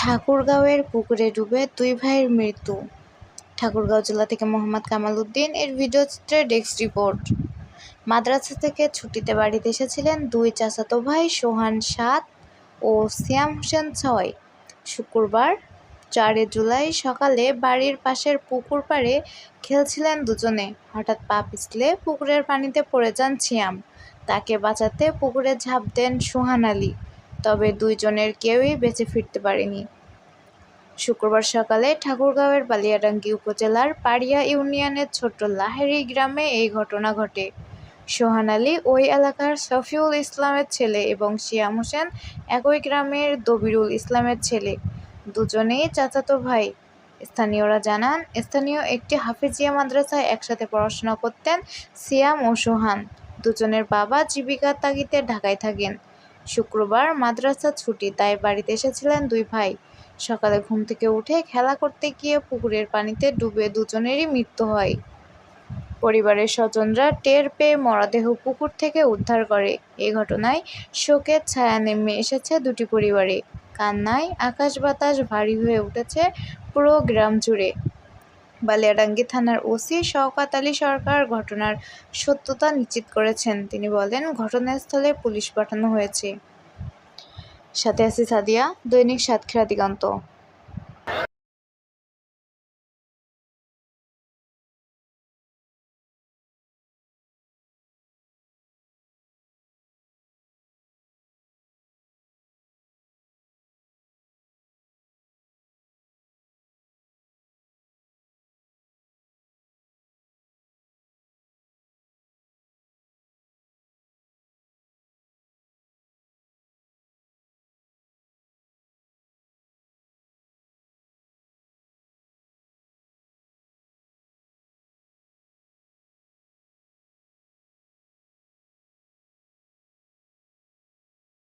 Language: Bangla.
ঠাকুরগাঁওয়ের পুকুরে ডুবে দুই ভাইয়ের মৃত্যু। ঠাকুরগাঁও জেলা থেকে মোহাম্মদ কামাল উদ্দিন এর ভিডিও চিত্রে ডেস্ক রিপোর্ট। মাদ্রাসা থেকে ছুটিতে বাড়িতে এসেছিলেন দুই চাচাতো ভাই সোহান সাত ও সিয়াম হোসেন ছয়। শুক্রবার চারে জুলাই সকালে বাড়ির পাশের পুকুর পাড়ে খেলছিলেন দুজনে। হঠাৎ পা পিছলে পুকুরের পানিতে পড়ে যান সিয়াম। তাকে বাঁচাতে পুকুরে ঝাঁপ দেন সোহান আলী। তবে দুইজনের কেউই বেঁচে ফিরতে পারেনি। শুক্রবার সকালে ঠাকুরগাঁওয়ের বালিয়াডাঙ্গি উপজেলার পাড়িয়া ইউনিয়নের ছোট্ট লাহেরি গ্রামে এই ঘটনা ঘটে। সোহান আলী ওই এলাকার শফিউল ইসলামের ছেলে এবং শিয়াম হোসেন একই গ্রামের দবিরুল ইসলামের ছেলে। দুজনেই চাচাতো ভাই। স্থানীয়রা জানান, স্থানীয় একটি হাফিজিয়া মাদ্রাসায় একসাথে পড়াশোনা করতেন সিয়াম ও সোহান। দুজনের বাবা জীবিকার তাগিদে ঢাকায় থাকেন। শুক্রবার মাদ্রাসা ছুটি, তাই বাড়িতে এসেছিলেন দুই ভাই। সকালে ঘুম থেকে উঠে খেলা করতে গিয়ে পুকুরের পানিতে ডুবে দুজনেরই মৃত্যু হয়। পরিবারের স্বজনরা টের পেয়ে মরদেহ পুকুর থেকে উদ্ধার করে। এ ঘটনায় শোকের ছায়া নেমে এসেছে দুটি পরিবারে। কান্নায় আকাশ বাতাস ভারী হয়ে উঠেছে পুরো গ্রাম জুড়ে। বালিয়াডাঙ্গি থানার ওসি শওকাত আলী সরকার ঘটনার সত্যতা নিশ্চিত করেছেন। তিনি বলেন, ঘটনাস্থলে পুলিশ পাঠানো হয়েছে। সাথে আছি সাদিয়া, দৈনিক সাতক্ষীরা দিগন্ত।